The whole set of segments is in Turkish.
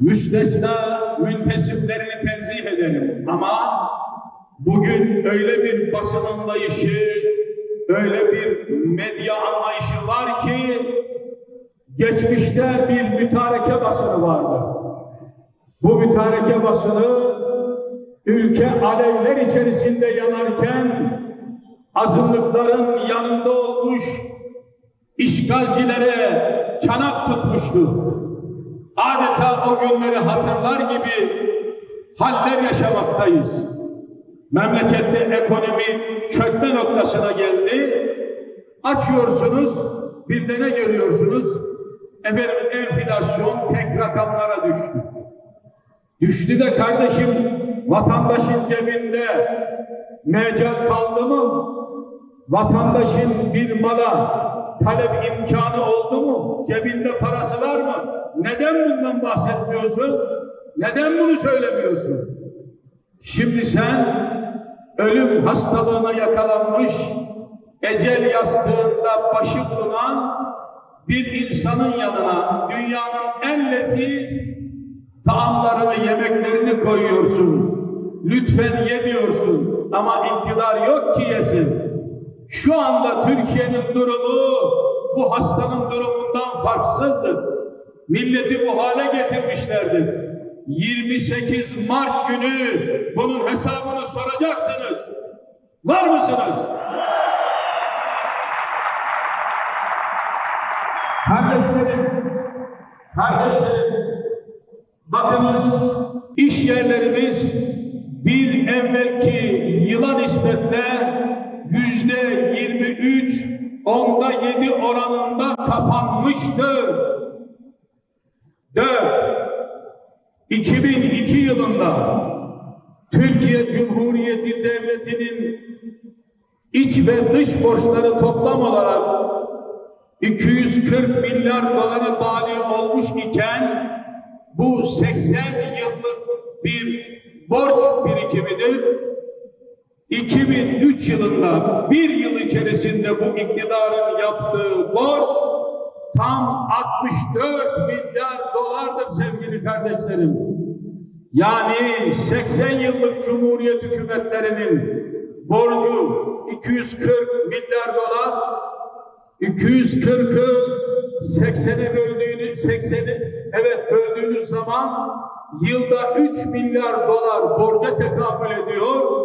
müstesna müntesiplerini tenzih ederim. Ama bugün öyle bir basın anlayışı, öyle bir medya anlayışı var ki geçmişte bir mütareke basını vardı. Bu mütareke basını ülke alevler içerisinde yanarken azınlıkların yanında olmuş işgalcilere çanak tutmuştu. Adeta o günleri hatırlar gibi haller yaşamaktayız. Memlekette ekonomi çökme noktasına geldi. Açıyorsunuz, bir de ne görüyorsunuz? Efendim enflasyon tek rakamlara düştü. Düştü de kardeşim vatandaşın cebinde mecal kaldı mı? Vatandaşın bir mala talep imkanı oldu mu? Cebinde parası var mı? Neden bundan bahsetmiyorsun? Neden bunu söylemiyorsun? Şimdi sen ölüm hastalığına yakalanmış, ecel yastığında başı bulunan bir insanın yanına dünyanın en leziz taamlarını, yemeklerini koyuyorsun. Lütfen ye diyorsun ama iktidar yok ki yesin. Şu anda Türkiye'nin durumu bu hastanın durumundan farksızdır. Milleti bu hale getirmişlerdir. 28 Mart günü bunun hesabını soracaksınız. Var mısınız? Kardeşlerim, kardeşlerim, bakınız iş yerlerimiz bir evvelki yıla nispetle 23, onda 7 oranında kapanmıştır. 4. 2002 yılında Türkiye Cumhuriyeti Devleti'nin iç ve dış borçları toplam olarak 240 milyar dolara bali olmuş iken bu 80 yıllık bir borç birikimidir. 2003 yılında bir yıl içerisinde bu iktidarın yaptığı borç tam 64 milyar dolardır sevgili kardeşlerim. Yani 80 yıllık Cumhuriyet hükümetlerinin borcu 240 milyar dolar 240'ı 80'e böldüğünüz 80'i evet böldüğünüz zaman yılda 3 milyar dolar borca tekabül ediyor.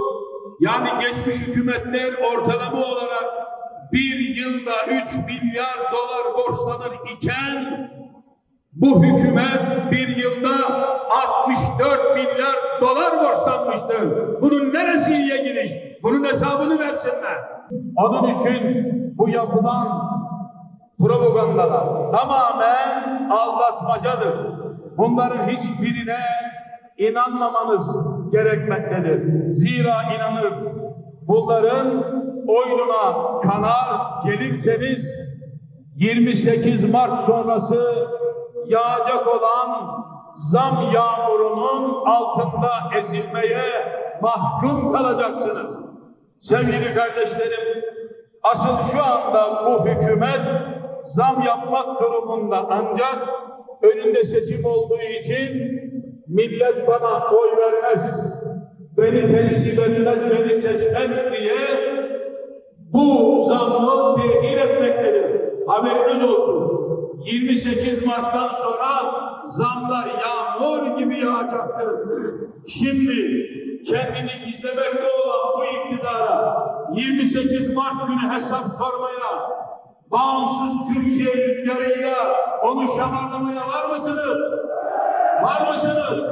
Yani geçmiş hükümetler ortalama olarak bir yılda 3 milyar dolar borçlanır iken bu hükümet bir yılda 64 milyar dolar borçlanmıştır. Bunun neresi iyiye gidiş? Bunun hesabını versinler. Onun için bu yapılan propagandalar tamamen aldatmacadır. Bunların hiçbirine inanmamanız gerekmektedir. Zira inanır bunların oyununa kanar gelirseniz 28 Mart sonrası yağacak olan zam yağmurunun altında ezilmeye mahkum kalacaksınız. Sevgili kardeşlerim, asıl şu anda bu hükümet zam yapmak durumunda ancak önünde seçim olduğu için millet bana oy vermez, beni temsil etmez, beni seçmez diye bu zammı tehir etmektedir. Haberiniz olsun. 28 Mart'tan sonra zamlar yağmur gibi yağacaktır. Şimdi kendini gizlemekte olan bu iktidara 28 Mart günü hesap sormaya, bağımsız Türkiye rüzgarıyla onu şamarlamaya var mısınız? Var mısınız?